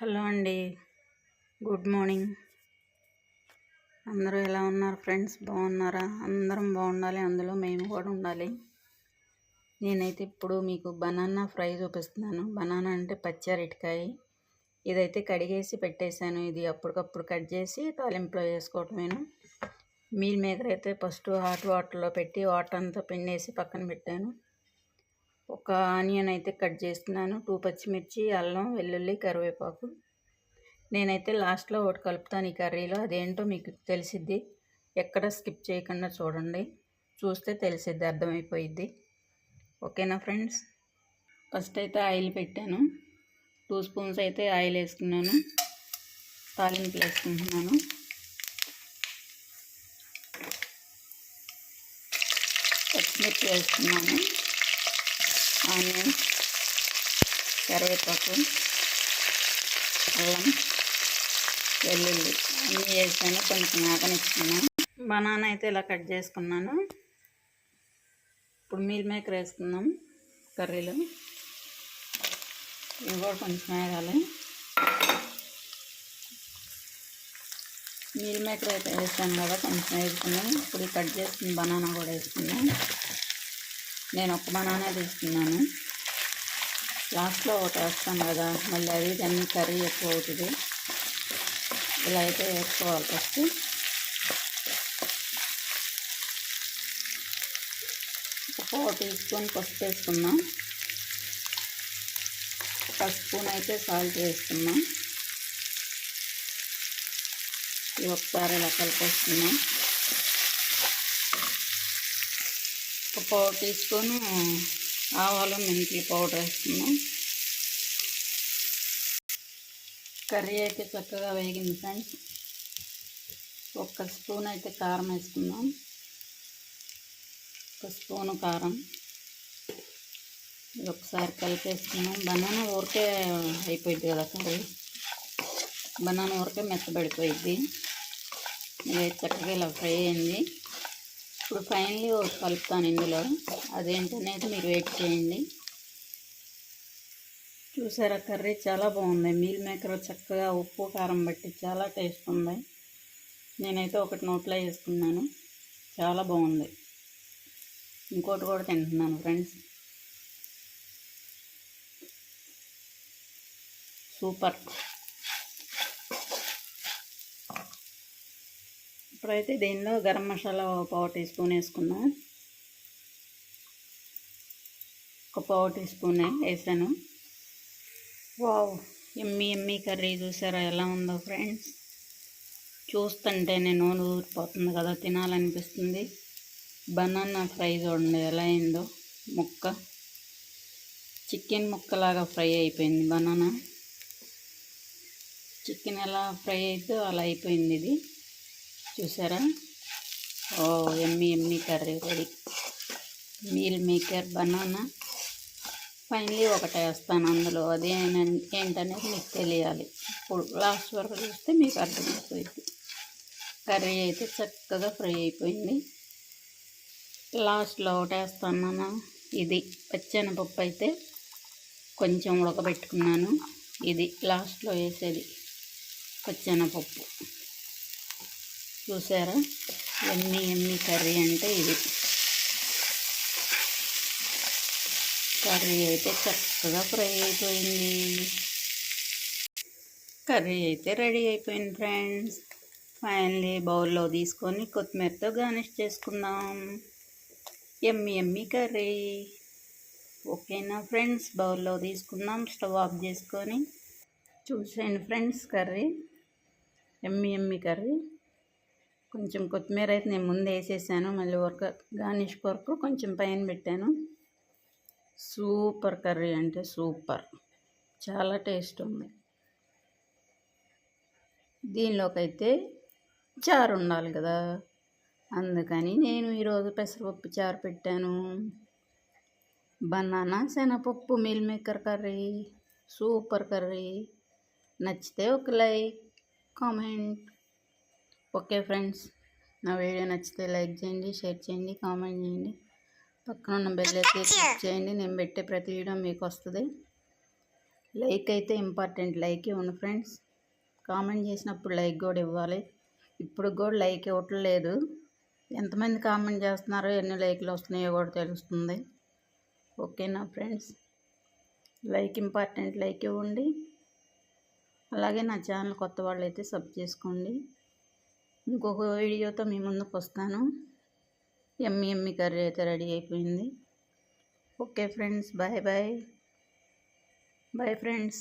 Hello అండి. Good morning. అందరూ ఎలా ఉన్నారు ఫ్రెండ్స్? బాగున్నారా? అందరం బాగుండాలి. అందులో మేము కూడా ఉండాలి. నేనైతే ఇప్పుడు మీకు బనానా ఫ్రై చూపిస్తున్నాను. బనానా అంటే పచ్చి అరటికాయ ఇదైతే కడిగేసి పెట్టేశాను. ఇది అప్పటికప్పుడు కట్ చేసి తాలింపులో వేసుకోవటమేను. మీల్ మేకర్ అయితే ఫస్ట్ హాట్ వాటర్లో పెట్టి వాటర్ అంతా పిండేసి పక్కన పెట్టాను. ఒక ఆనియన్ అయితే కట్ చేస్తున్నాను. టూ పచ్చిమిర్చి అల్లం వెల్లుల్లి కరివేపాకు. నేనైతే లాస్ట్లో ఒకటి కలుపుతాను ఈ కర్రీలో. అదేంటో మీకు తెలిసిద్ది. ఎక్కడ స్కిప్ చేయకుండా చూడండి. చూస్తే తెలిసిద్ది అర్థమైపోయిద్ది. ఓకేనా ఫ్రెండ్స్? ఫస్ట్ అయితే ఆయిల్ పెట్టాను. టూ స్పూన్స్ అయితే ఆయిల్ వేసుకున్నాను. తాలింపులు వేసుకుంటున్నాను. పచ్చిమిర్చి వేసుకున్నాను. ఆనియన్ కరివేపాకు అల్లం వెల్లుల్లి అన్నీ వేసాను. కొంచెం ఆకనిచ్చుకున్నాను. బనానా అయితే ఇలా కట్ చేసుకున్నాను. ఇప్పుడు మీల్ మేకర్ వేసుకుందాం కర్రీలో. ఇవి కూడా కొంచెం వేయాలి మీల్ మేకర్ అయితే వేసాను కదా కొంచెం వేసుకున్నాం ఇప్పుడు కట్ చేసుకుని బనానా కూడా వేసుకున్నాం నేను ఒక బనానా తీసుకున్నాను. లాస్ట్లో ఒకటి వేస్తాను కదా మళ్ళీ అది దాన్ని కర్రీ ఎక్కువ అవుతుంది. ఇలా అయితే వేసుకోవాలి ఫస్ట్. ఒక ఫోర్ టీ స్పూన్ పసుపు వేసుకుందాం ఒక స్పూన్ అయితే సాల్ట్ వేసుకుందాం ఇది ఒకసారి ఇలా కలిపేసుకుందాం ఒక పావు టీ స్పూన్ ఆవాలు మెంతి పౌడర్ వేసుకున్నాం. కర్రీ అయితే చక్కగా వేగింది ఫ్రెండ్స్. ఒక్క స్పూన్ అయితే కారం వేసుకుందాం ఒక స్పూను కారం. ఇది ఒకసారి కలిపేసుకున్నాం. బనానా ఊరికే అయిపోయింది కదా కర్రీ. బనానా ఊరికే మెత్తబడిపోయింది ఇది చక్కగా ఇలా ఫ్రై అయింది. ఇప్పుడు ఫైనలీ కలుపుతాను ఇందులో. అదేంటనేది మీరు వెయిట్ చేయండి. చూసారా కర్రీ చాలా బాగుంది. మీల్ మేకర్ చక్కగా ఉప్పు కారం బట్టి చాలా టేస్ట్ ఉంది. నేనైతే ఒకటి నోట్లో వేసుకున్నాను. చాలా బాగుంది. ఇంకోటి కూడా తింటున్నాను ఫ్రెండ్స్ సూపర్. ఇప్పుడైతే దీనిలో గరం మసాలా పావు టీ స్పూన్ వేసుకున్నాం ఒక పావు టీ స్పూన్ వేసాను. వావ్ ఎమ్మి ఎమ్మి కర్రీ చూసారా ఎలా ఉందో ఫ్రెండ్స్. చూస్తుంటే నేను ఊరిపోతుంది కదా తినాలనిపిస్తుంది. బనానా ఫ్రై చూడండి ఎలా అయిందో. ముక్క చికెన్ ముక్కలాగా ఫ్రై అయిపోయింది బనానా. చికెన్ ఎలా ఫ్రై అయితే అలా అయిపోయింది ఇది. చూసారా? ఓ yummy yummy curry ready. Meal maker banana. Finally ఒకటే వేస్తాను అందులో. అది ఏంటనేది మీకు తెలియాలి. ఇప్పుడు లాస్ట్ వరకు చూస్తే మీకు అర్థమైపోయింది కర్రీ అయితే చక్కగా ఫ్రై అయిపోయింది. లాస్ట్లో ఒకటి వేస్తాను ఇది పచ్చెనపప్పు అయితే కొంచెం ఉడకబెట్టుకున్నాను. ఇది లాస్ట్లో వేసేది పచ్చెనపప్పు. చూసారా? ఎన్ని ఎన్ని కర్రీ అంటే ఇది కర్రీ అయితే చక్కగా ఫ్రై అయిపోయింది. కర్రీ అయితే రెడీ అయిపోయింది ఫ్రెండ్స్. ఫైనలీ బౌల్లో తీసుకొని కొత్తిమీరతో గార్నిష్ చేసుకుందాం. Yummy yummy curry. ఓకేనా ఫ్రెండ్స్? బౌల్లో తీసుకుందాం స్టవ్ ఆఫ్ చేసుకొని. చూసేయండి friends curry. Yummy yummy curry. కొంచెం కొత్తిమీర అయితే నేను ముందు వేసేసాను. మళ్ళీ వర్క గార్నిష్ కొరకు కొంచెం పైన పెట్టాను. సూపర్ కర్రీ అంటే సూపర్. చాలా టేస్ట్ ఉంది. దీనిలోకైతే చారు ఉండాలి కదా. అందుకని నేను ఈరోజు పెసరపప్పు చారు పెట్టాను. బనానా శనగపప్పు meal maker curry super curry. నచ్చితే ఒక లైక్ కామెంట్ ఓకే ఫ్రెండ్స్. నా వీడియో నచ్చితే లైక్ చేయండి షేర్ చేయండి కామెంట్ చేయండి. పక్కన ఉన్న బెల్ అయితే క్లిక్ చేయండి. నేను పెట్టే ప్రతి వీడియో మీకు వస్తుంది. లైక్ అయితే ఇంపార్టెంట్ లైక్ ఇవ్వండి ఫ్రెండ్స్ కామెంట్ చేసినప్పుడు లైక్ కూడా ఇవ్వాలి. ఇప్పుడు కూడా లైక్ ఇవ్వట్లేదు ఎంతమంది కామెంట్ చేస్తున్నారో ఎన్ని లైక్లు వస్తున్నాయో కూడా తెలుస్తుంది. ఓకేనా ఫ్రెండ్స్ లైక్ ఇంపార్టెంట్ లైక్ ఇవ్వండి. అలాగే నా ఛానల్ కొత్త వాళ్ళు అయితే సబ్ చేసుకోండి. ఇంకొక వీడియోతో మీ ముందుకు వస్తాను. ఎమ్మి ఎమ్మి కర్రీ అయితే రెడీ అయిపోయింది. Okay friends bye bye. Bye friends.